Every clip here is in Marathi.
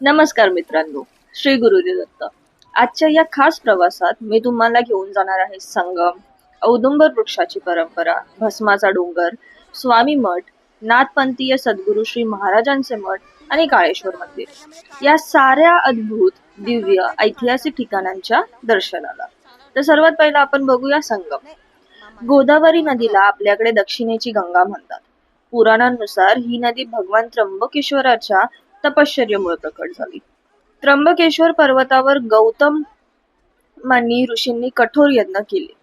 नमस्कार मित्रांनो श्री गुरुदेव दत्त. आजच्या या खास प्रवासात मी तुम्हाला घेऊन जाणार आहे संगम औदुंबर वृक्षाची परंपरा भस्माचा डोंगर स्वामी मठ नाथपंथीय सद्गुरू श्री महाराजांचे मठ आणि काळेश्वर मंदिर. या साऱ्या अद्भुत दिव्य ऐतिहासिक ठिकाणांच्या दर्शनाला. तर सर्वात पहिला आपण बघूया संगम. गोदावरी नदीला आपल्याकडे दक्षिणेची गंगा म्हणतात. पुराणांनुसार ही नदी भगवान त्र्यंबकेश्वराच्या तपश्चर्येमुळे प्रकट झाली. त्र्यंबकेश्वर पर्वतावर गौतम मानी ऋषींनी कठोर यत्न केले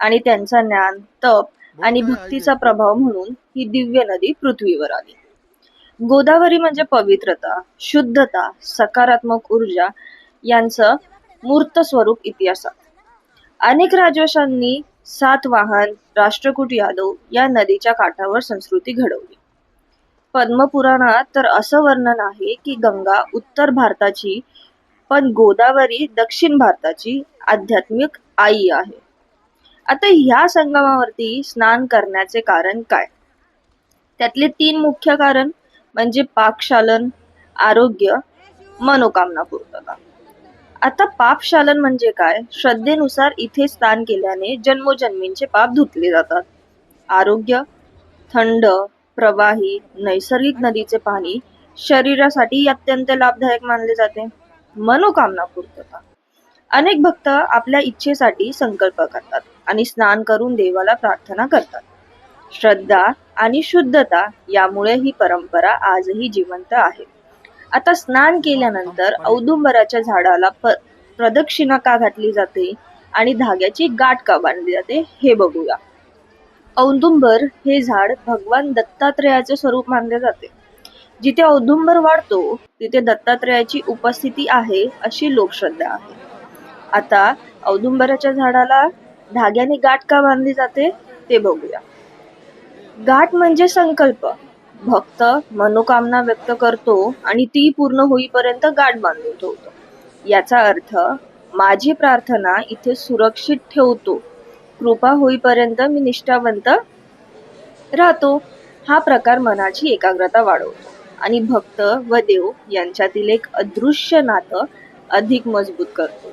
आणि त्यांचा ज्ञान तप आणि भक्तीचा प्रभाव म्हणून ही दिव्य नदी पृथ्वीवर आली. गोदावरी म्हणजे पवित्रता शुद्धता सकारात्मक ऊर्जा यांचं मूर्त स्वरूप इतिहासात. अनेक राजवंशांनी सातवाहन राष्ट्रकूट यादव या नदीच्या काठावर संस्कृती घडवली. पद्मपुराणात तर असं वर्णन आहे की गंगा उत्तर भारताची पण गोदावरी दक्षिण भारताची आध्यात्मिक आई आहे. आता ह्या संगमावरती स्नान करण्याचे कारण काय? त्यातले तीन मुख्य कारण म्हणजे पाकशालन आरोग्य मनोकामना पूर्तता. आता पापशालन म्हणजे काय? श्रद्धेनुसार इथे स्नान केल्याने जन्मोजन्मींचे पाप धुतले जातात. आरोग्य थंड प्रवाही नैसर्गिक नदीचे पाणी शरीरासाठी अत्यंत लाभदायक मानले जाते. मनोकामना पूर्तता अनेक भक्त आपल्या इच्छेसाठी संकल्प करतात आणि स्नान करून देवाला प्रार्थना करतात. श्रद्धा आणि शुद्धता यामुळे ही परंपरा आजही जिवंत आहे. आता स्नान केल्यानंतर औदुंबराच्या झाडाला प प्रदक्षिणा का घातली जाते आणि धाग्याची गाठ का बांधली जाते हे बघूया. औदुंबर हे झाड भगवान दत्तात्रेयाचे स्वरूप मानले जाते. जिथे औदुंबर वाढतो तिथे दत्तात्रेयाची उपस्थिती आहे अशी लोकश्रद्धा आहे. आता औदुंबराच्या झाडाला धाग्याने गाठ का बांधली जाते ते बघूया. गाठ म्हणजे संकल्प. भक्त मनोकामना व्यक्त करतो आणि ती पूर्ण होईपर्यंत गाठ बांधून ठेवतो. याचा अर्थ माझी प्रार्थना इथे सुरक्षित ठेवतो. कृपा होईपर्यंत मी निष्ठावंत राहतो. हा प्रकार मनाची एकाग्रता वाढवतो. आणि भक्त व देव यांच्यातील एक अदृश्य नातं अधिक मजबूत करतो.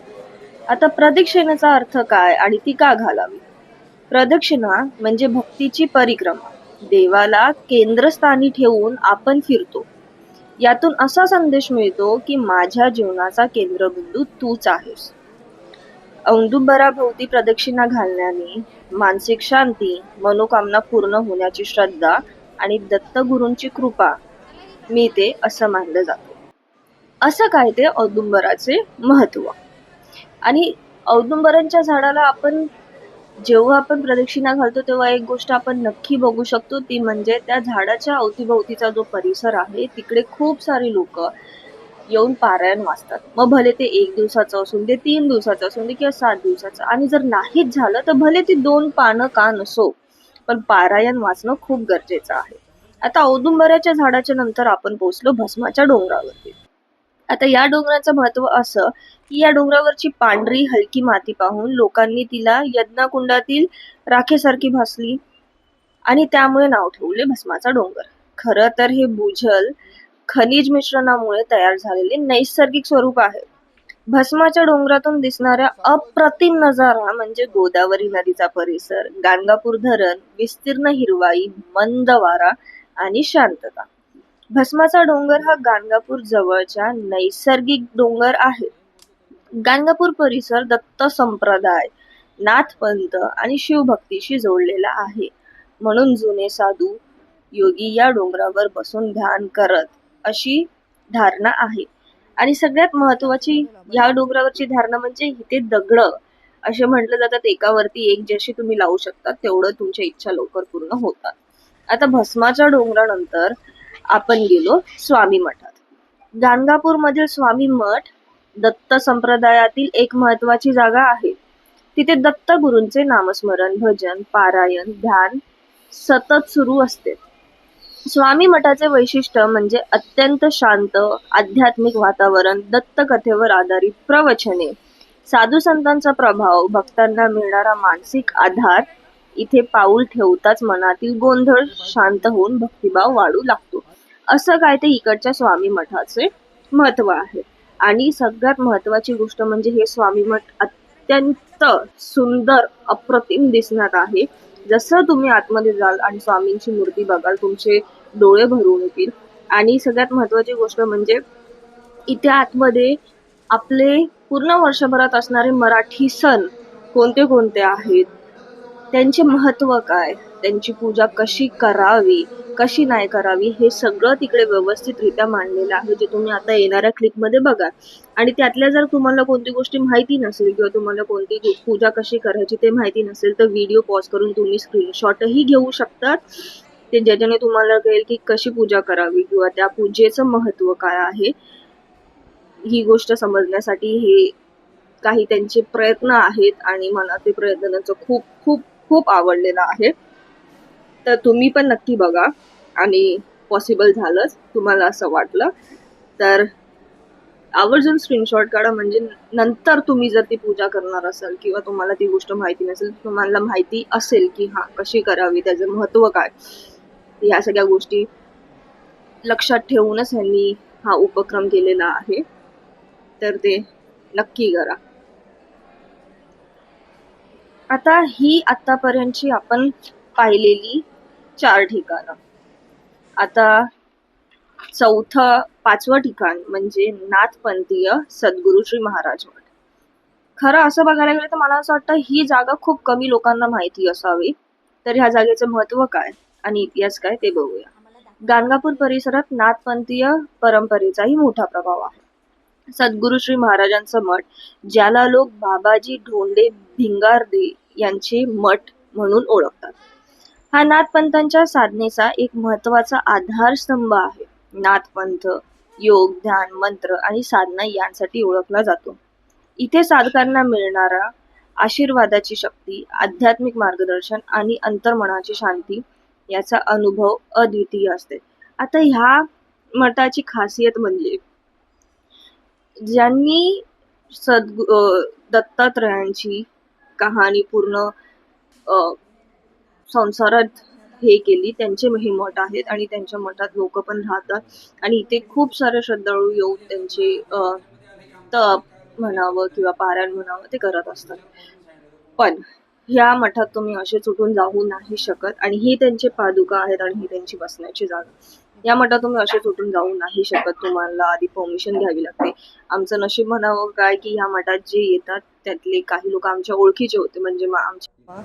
आता प्रदक्षिणेचा अर्थ काय आणि ती का घालावी? प्रदक्षिणा म्हणजे भक्तीची परिक्रमा. देवाला केंद्रस्थानी ठेवून आपण फिरतो. यातून असा संदेश मिळतो की माझ्या जीवनाचा केंद्रबिंदू तूच आहेस. औदुंबराभोवती प्रदक्षिणा घालण्याने मानसिक शांती मनोकामना पूर्ण होण्याची श्रद्धा आणि दत्तगुरूंची कृपा मिळते असं मानलं जातं. असं काय ते औदुंबराचे महत्त्व? आणि औदुंबरांच्या झाडाला आपण जेव्हा आपण प्रदक्षिणा घालतो तेव्हा एक गोष्ट आपण नक्की बघू शकतो ती म्हणजे त्या झाडाच्या अवतीभोवतीचा जो परिसर आहे तिकडे खूप सारे लोक येऊन पारायण वाचतात. मग भले ते एक दिवसाचं असून दे तीन दिवसाचं असून दे किंवा सात दिवसाचं. आणि जर नाहीच झालं तर भले ती दोन पानं का नसो पण पारायण वाचणं खूप गरजेचं आहे. आता औदुंबऱ्याच्या झाडाच्या नंतर आपण पोहोचलो भस्माच्या डोंगरावरती. आता या डोंगराचं महत्त्व असं की या डोंगरावरची पांढरी हलकी माती पाहून लोकांनी तिला यज्ञकुंडातील राखेसारखी भासली आणि त्यामुळे नाव ठेवले भस्माचा डोंगर. खरं तर हे भूजल खनिज मिश्रणामुळे तयार झालेले नैसर्गिक स्वरूप आहे. भस्माच्या डोंगरातून दिसणाऱ्या अप्रतिम नजारा म्हणजे गोदावरी नदीचा परिसर गाणगापूर धरण विस्तीर्ण हिरवाई मंद वारा आणि शांतता. भस्माचा डोंगर हा गाणगापूर जवळच्या नैसर्गिक डोंगर आहे. गाणगापूर परिसर दत्त संप्रदाय नाथपंत आणि शिवभक्तीशी जोडलेला आहे. म्हणून जुने साधू योगी या डोंगरावर बसून ध्यान करत अशी धारणा आहे. आणि सगळ्यात महत्वाची या डोंगरावरची धारणा म्हणजे इथे दगड. असे म्हटलं जातात एकावरती एक जशी तुम्ही लावू शकता तेवढं तुमच्या इच्छा लवकर पूर्ण होतात. आता भस्माच्या डोंगरानंतर आपण गेलो स्वामी मठात. गाणगापूर मधील स्वामी मठ दत्त संप्रदायातील एक महत्वाची जागा आहे. तिथे दत्त गुरूंचे नामस्मरण भजन पारायण ध्यान सतत सुरू असते. स्वामी मठाचे वैशिष्ट्य म्हणजे अत्यंत शांत आध्यात्मिक वातावरण दत्तकथेवर आधारित प्रवचने. साधू संतांचा प्रभाव भक्तांना मिळणारा मानसिक आधार इथे पाऊल ठेवताच मनातील गोंधळ शांत होऊन भक्तिभाव वाढू लागतो. असं काय ते इकडच्या स्वामी मठाचे महत्त्व आहे. आणि सगळ्यात महत्वाची गोष्ट म्हणजे हे स्वामी मठ अत्यंत सुंदर अप्रतिम दिसणार आहे. जसं तुम्ही आतमध्ये जाल आणि स्वामींची मूर्ती बघाल तुमचे डोळे भरून येतील. आणि सगळ्यात महत्वाची गोष्ट म्हणजे इथे आतमध्ये आपले पूर्ण वर्षभरात असणारे मराठी सण कोणते कोणते आहेत? त्यांचे महत्त्व काय? त्यांची पूजा कशी करावी कशी नाही करावी हे सगळं तिकडे व्यवस्थितरित्या मांडलेलं आहे जे तुम्ही आता येणाऱ्या क्लिपमध्ये बघा आणि त्यातल्या जर तुम्हाला कोणती गोष्टी माहिती नसेल किंवा तुम्हाला कोणती पूजा कशी करायची ते माहिती नसेल तर व्हिडिओ पॉज करून तुम्ही स्क्रीनशॉटही घेऊ शकतात. ते ज्याच्याने तुम्हाला कळेल की कशी पूजा करावी किंवा त्या पूजेचं महत्त्व काय आहे. ही गोष्ट समजण्यासाठी हे काही त्यांचे प्रयत्न आहेत आणि मला ते प्रयत्नांचं खूप खूप खूप आवडलेलं आहे. तर तुम्ही पण नक्की बघा आणि पॉसिबल झालंच तुम्हाला असं वाटलं. तर आवर्जून स्क्रीनशॉट काढा म्हणजे नंतर तुम्ही जर ती पूजा करणार असाल किंवा तुम्हाला ती गोष्ट माहिती नसेल तुम्हाला माहिती असेल की हा कशी करावी त्याचं महत्त्व काय ह्या सगळ्या गोष्टी लक्षात ठेवूनच यांनी हा उपक्रम केलेला आहे. तर ते नक्की करा. आता ही आतापर्यंतची आपण पाहिलेली चार ठिकाणं. आता चौथं पाचवं ठिकाण म्हणजे नाथपंथीय सद्गुरु श्री महाराज मठ. खरं असं बघायला गेलं तर मला असं वाटतं ही जागा खूप कमी लोकांना माहिती असावी. तर ह्या जागेचं महत्त्व काय? आणि इतिहास काय ते बघूया. गाणगापूर परिसरात नाथपंथीय परंपरेचाही मोठा प्रभाव आहे. सद्गुरु श्री महाराजांचं मठ ज्याला लोक बाबाजी ढोंडे भिंगारदे यांचे मठ म्हणून ओळखतात. हा नाथपंथांच्या साधनेचा एक महत्त्वाचा आधारस्तंभ आहे. नाथपंथ योग ध्यान मंत्र आणि साधना यांसाठी ओळखला जातो. इथे साधकांना मिळणारा आशीर्वादाची शक्ती आध्यात्मिक मार्गदर्शन आणि अंतर्मनाची शांती याचा अनुभव अद्वितीय असते. आता ह्या मठाची खासियत म्हणजे ज्यांनी सद्गु दत्तात्रयांची कहाणी पूर्ण संसारात हे केली. त्यांचे हे मठ आहेत आणि त्यांच्या मठात लोक पण राहतात. आणि इथे खूप सारे श्रद्धाळू येऊन त्यांचे तप म्हणावं किंवा पारायण म्हणावं ते करत असतात. पण ह्या मठात तुम्ही असे चुटून जाऊ नाही शकत आणि ही त्यांचे पादुका आहेत आणि ही त्यांची बसण्याची जागा. या मठात तुम्ही असे सुटून जाऊ नाही शकत. तुम्हाला आधी परमिशन घ्यावी लागते. आमचं नशीब म्हणावं काय की ह्या मठात जे येतात त्यातले काही लोक आमच्या ओळखीचे होते. म्हणजे आमच्या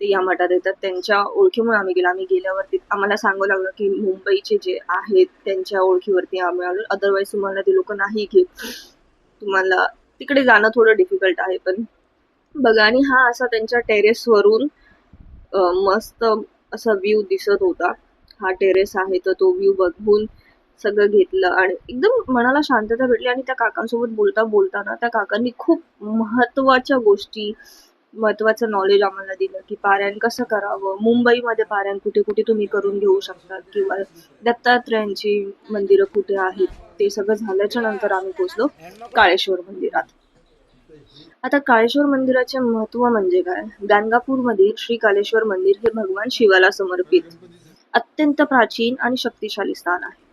ते या मठात येतात. त्यांच्या ओळखीमुळे आम्ही गेलो. आम्ही गेल्यावरती आम्हाला सांगू लागलं की मुंबईचे जे आहेत त्यांच्या ओळखीवरती आम्ही आलो. अदरवाईज तुम्हाला ते लोक नाही घेत. तुम्हाला तिकडे जाणं थोडं डिफिकल्ट आहे. पण बघा आणि हा असा त्यांच्या टेरेसवरून मस्त असा व्ह्यू दिसत होता. हा टेरेस आहे तर तो व्ह्यू बघून सगळं घेतलं आणि एकदम मनाला शांतता भेटली. आणि त्या काकांसोबत बोलता बोलताना त्या काकांनी खूप महत्त्वाच्या गोष्टी महत्वाचं नॉलेज आम्हाला दिलं की पारायण कसं करावं? मुंबईमध्ये पारायण कुठे कुठे तुम्ही करून घेऊ शकतात? किंवा दत्तात्रयांची मंदिरं कुठे आहेत? ते सगळं झाल्याच्यानंतर आम्ही पोचलो काळेश्वर मंदिरात. आता काळेश्वर मंदिराचे महत्त्व म्हणजे काय? गाणगापूरमधील श्री काळेश्वर मंदिर हे भगवान शिवाला समर्पित अत्यंत प्राचीन आणि शक्तिशाली स्थान आहे.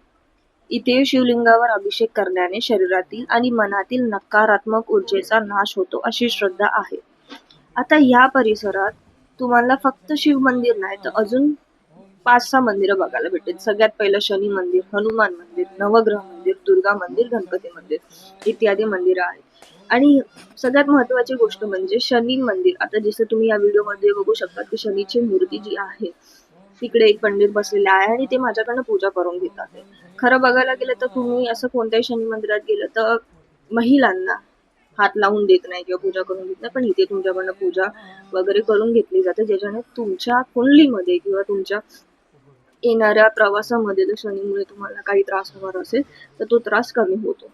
इथे शिवलिंगावर अभिषेक करण्याने शरीरातील आणि मनातील नकारात्मक ऊर्जेचा नाश होतो अशी श्रद्धा आहे. आता या परिसरात तुम्हाला फक्त शिव मंदिर नाही तर अजून पाच सहा मंदिरं बघायला भेटेल. सगळ्यात पहिलं शनी मंदिर हनुमान मंदिर नवग्रह मंदिर दुर्गा मंदिर गणपती मंदिर इत्यादी मंदिरं आहेत. आणि सगळ्यात महत्वाची गोष्ट म्हणजे शनी मंदिर. आता जसं तुम्ही या व्हिडिओमध्ये बघू शकता की शनीची मूर्ती जी आहे तिकडे एक पंडित बसलेले आहे आणि ते माझ्याकडनं पूजा करून घेतात. आहे. खरं बघायला गेलं तर तुम्ही असं कोणत्याही शनी मंदिरात गेलं तर महिलांना हात लावून देत नाही किंवा पूजा करून देत नाही पण इथे तुमच्याकडनं पूजा वगैरे करून घेतली जाते ज्याच्याने तुमच्या कुंडलीमध्ये किंवा तुमच्या येणाऱ्या प्रवासामध्ये जर शनीमुळे तुम्हाला काही त्रास होणार असेल तर तो त्रास कमी होतो.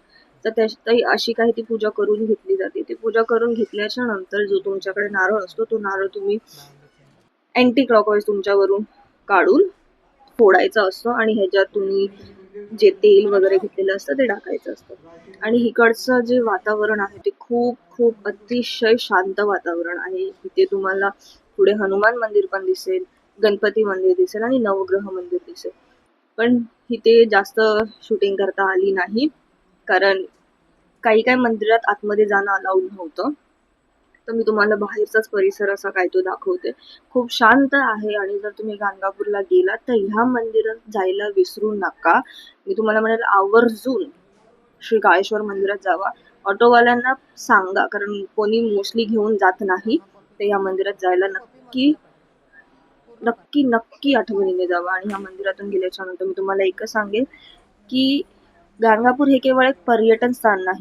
तर त्याची अशी काही ती पूजा करून घेतली जाते. ती पूजा करून घेतल्याच्या नंतर जो तुमच्याकडे नारळ असतो तो नारळ तुम्ही अँटी क्लॉकवाईज तुमच्यावरून काढून फोडायचा असतो आणि ह्याच्यात तुम्ही जे तेल वगैरे घेतलेलं असतं ते टाकायचं असतं. आणि इकडचं जे वातावरण आहे ते खूप खूप अतिशय शांत वातावरण आहे. इथे तुम्हाला पुढे हनुमान मंदिर पण दिसेल गणपती मंदिर दिसेल आणि नवग्रह मंदिर दिसेल. पण इथे जास्त शूटिंग करता आली नाही. कारण काही काही मंदिरात आतमध्ये जाणं अलाउड नव्हतं. फक्त मी तुम्हाला बाहेरचाच परिसर असा काय तो दाखवते. खूप शांत आहे आणि जर तुम्ही गाणगापूरला गेलात तर ह्या मंदिरात जायला विसरू नका. मी तुम्हाला म्हणेल आवर्जून श्री काळेश्वर मंदिरात जावा. ऑटोवाल्यांना सांगा कारण कोणी मोस्टली घेऊन जात नाही तर या मंदिरात जायला नक्की नक्की नक्की आठवणीने जावा. आणि ह्या मंदिरातून गेल्याच्यानंतर मी तुम्हाला एकच सांगेन की गाणगापूर हे केवळ एक पर्यटन स्थान नाही